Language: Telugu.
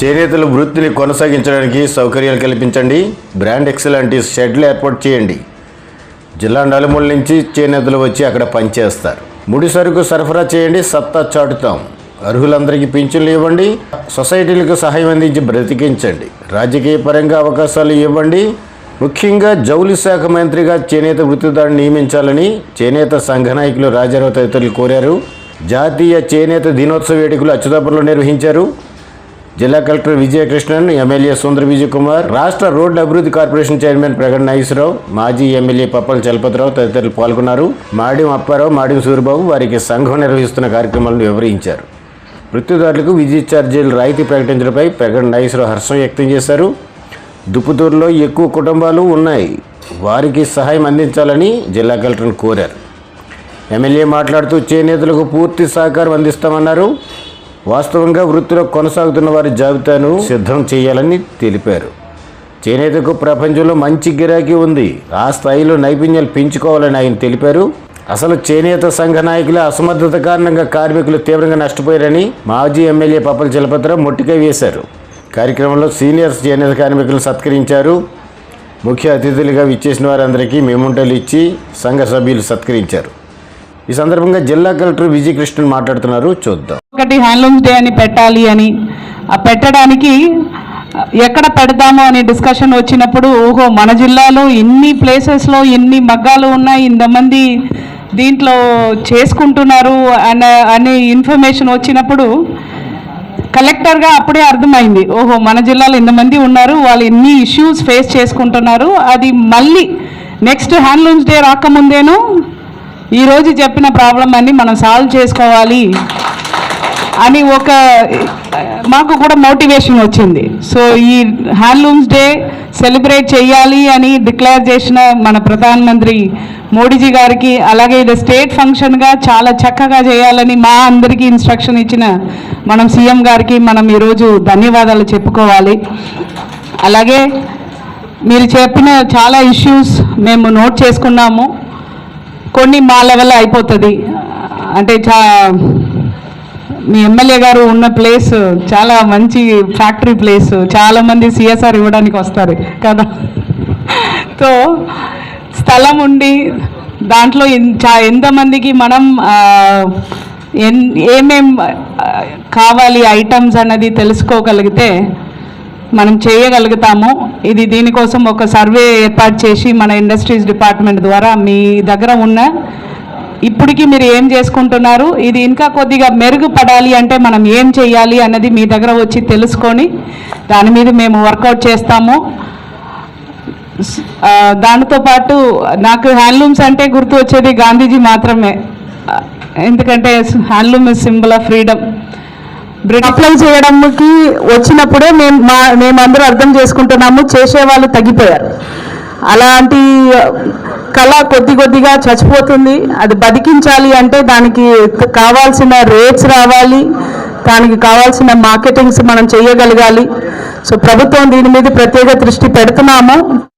చేనేతల వృత్తిని కొనసాగించడానికి సౌకర్యాలు కల్పించండి. బ్రాండ్ ఎక్సలాంటి షెడ్లు ఏర్పాటు చేయండి. జిల్లా నలుమూల నుంచి చేనేతలు వచ్చి అక్కడ పనిచేస్తారు. ముడి సరుకు సరఫరా చేయండి సత్తా చాటుతాం. అర్హులందరికీ పింఛన్లు ఇవ్వండి. సొసైటీలకు సహాయం అందించి బ్రతికించండి. రాజకీయ పరంగా అవకాశాలు ఇవ్వండి. ముఖ్యంగా జౌలి శాఖ మంత్రిగా చేనేత వృత్తిదారుని నియమించాలని చేనేత సంఘ నాయకులు రాజారావు తదితరులు కోరారు. జాతీయ చేనేత దినోత్సవ వేడుకలు అచ్యుతాపురంలో నిర్వహించారు. జిల్లా కలెక్టర్ విజయకృష్ణన్ ఎమ్మెల్యే సుందర విజయ్ కుమార్ రాష్ట్ర రోడ్డు అభివృద్ధి కార్పొరేషన్ చైర్మన్ ప్రగణ నాగేశ్వరరావు మాజీ ఎమ్మెల్యే పప్పల చలపతిరావు తదితరులు పాల్గొన్నారు. మాడిం అప్పారావు మాడిం సూరిబాబు వారికి సంఘం నిర్వహిస్తున్న కార్యక్రమాలను వివరించారు. వృత్తిదారులకు విద్యుత్ ఛార్జీలు రాయితీ ప్రకటించడంపై ప్రగణ నాగేశ్వరరావు హర్షం వ్యక్తం చేశారు. దుప్పుతూరులో ఎక్కువ కుటుంబాలు ఉన్నాయి. వారికి సహాయం అందించాలని జిల్లా కలెక్టర్ను కోరారు. ఎమ్మెల్యే మాట్లాడుతూ చేనేతలకు పూర్తి సహకారం అందిస్తామన్నారు. వాస్తవంగా వృత్తిలో కొనసాగుతున్న వారి జాబితాను సిద్ధం చేయాలని తెలిపారు. చేనేతకు ప్రపంచంలో మంచి గిరాకీ ఉంది. ఆ స్థాయిలో నైపుణ్యాలు పెంచుకోవాలని ఆయన తెలిపారు. అసలు చేనేత సంఘ నాయకుల అసమర్థత కారణంగా కార్మికులు తీవ్రంగా నష్టపోయారని మాజీ ఎమ్మెల్యే పప్పల చలపతిరావు మొట్టికాయ వేశారు. కార్యక్రమంలో సీనియర్స్ చేనేత కార్మికులు సత్కరించారు. ముఖ్య అతిథులుగా విచ్చేసిన వారందరికీ మెమోంటలు ఇచ్చి సంఘ సభ్యులు సత్కరించారు. ఈ సందర్భంగా జిల్లా కలెక్టర్ విజయకృష్ణన్ మాట్లాడుతున్నారు. చూద్దాం. ఒకటి హ్యాండ్లూమ్స్ డే అని పెట్టాలి అని. ఆ పెట్టడానికి ఎక్కడ పెడదాము అనే డిస్కషన్ వచ్చినప్పుడు ఓహో మన జిల్లాలో ఇన్ని ప్లేసెస్లో ఇన్ని మగ్గాలు ఉన్నాయి ఇంతమంది దీంట్లో చేసుకుంటున్నారు అన్న అనే ఇన్ఫర్మేషన్ వచ్చినప్పుడు కలెక్టర్గా అప్పుడే అర్థమైంది. ఓహో మన జిల్లాలో ఇంతమంది ఉన్నారు వాళ్ళు ఎన్ని ఇష్యూస్ ఫేస్ చేసుకుంటున్నారు అది మళ్ళీ నెక్స్ట్ హ్యాండ్లూమ్స్ డే రాకముందేనో ఈరోజు చెప్పిన ప్రాబ్లం అన్ని మనం సాల్వ్ చేసుకోవాలి అని ఒక మాకు కూడా మోటివేషన్ వచ్చింది. సో ఈ హ్యాండ్లూమ్స్ డే సెలబ్రేట్ చేయాలి అని డిక్లేర్ చేసిన మన ప్రధానమంత్రి మోడీజీ గారికి అలాగే ఇది స్టేట్ ఫంక్షన్గా చాలా చక్కగా చేయాలని మా అందరికీ ఇన్స్ట్రక్షన్ ఇచ్చిన మనం సీఎం గారికి మనం ఈరోజు ధన్యవాదాలు చెప్పుకోవాలి. అలాగే మీరు చెప్పిన చాలా ఇష్యూస్ మేము నోట్ చేసుకున్నాము. కొన్ని మా లెవెల్ అయిపోతుంది. అంటే చా మీ ఎమ్మెల్యే గారు ఉన్న ప్లేస్ చాలా మంచి ఫ్యాక్టరీ ప్లేస్ చాలామంది సిఎస్ఆర్ ఇవ్వడానికి వస్తారు కదా. సో స్థలం ఉండి దాంట్లో చా ఎంతమందికి మనం ఎన్ ఏమేం కావాలి ఐటమ్స్ అన్నది తెలుసుకోగలిగితే మనం చేయగలుగుతాము ఇది దీనికోసం ఒక సర్వే ఏర్పాటు చేసి మన ఇండస్ట్రీస్ డిపార్ట్మెంట్ ద్వారా మీ దగ్గర ఉన్న ఇప్పటికీ మీరు ఏం చేసుకుంటున్నారు ఇది ఇంకా కొద్దిగా మెరుగుపడాలి అంటే మనం ఏం చేయాలి అన్నది మీ దగ్గర వచ్చి తెలుసుకొని దాని మీద మేము వర్కౌట్ చేస్తాము. దానితో పాటు నాకు హ్యాండ్లూమ్స్ అంటే గుర్తు వచ్చేది గాంధీజీ మాత్రమే. ఎందుకంటే handloom is symbol of freedom apply చేయడానికి వచ్చినప్పుడే మేము మా మేమందరూ అర్థం చేసుకుంటున్నాము చేసేవాళ్ళు తగ్గిపోయారు. అలాంటి కళ కొద్ది కొద్దిగా చచ్చిపోతుంది. అది బతికించాలి అంటే దానికి కావాల్సిన రేట్స్ రావాలి. దానికి కావాల్సిన మార్కెటింగ్స్ మనం చేయగలగాలి. సో ప్రభుత్వం దీని మీద ప్రత్యేక దృష్టి పెడుతున్నాము.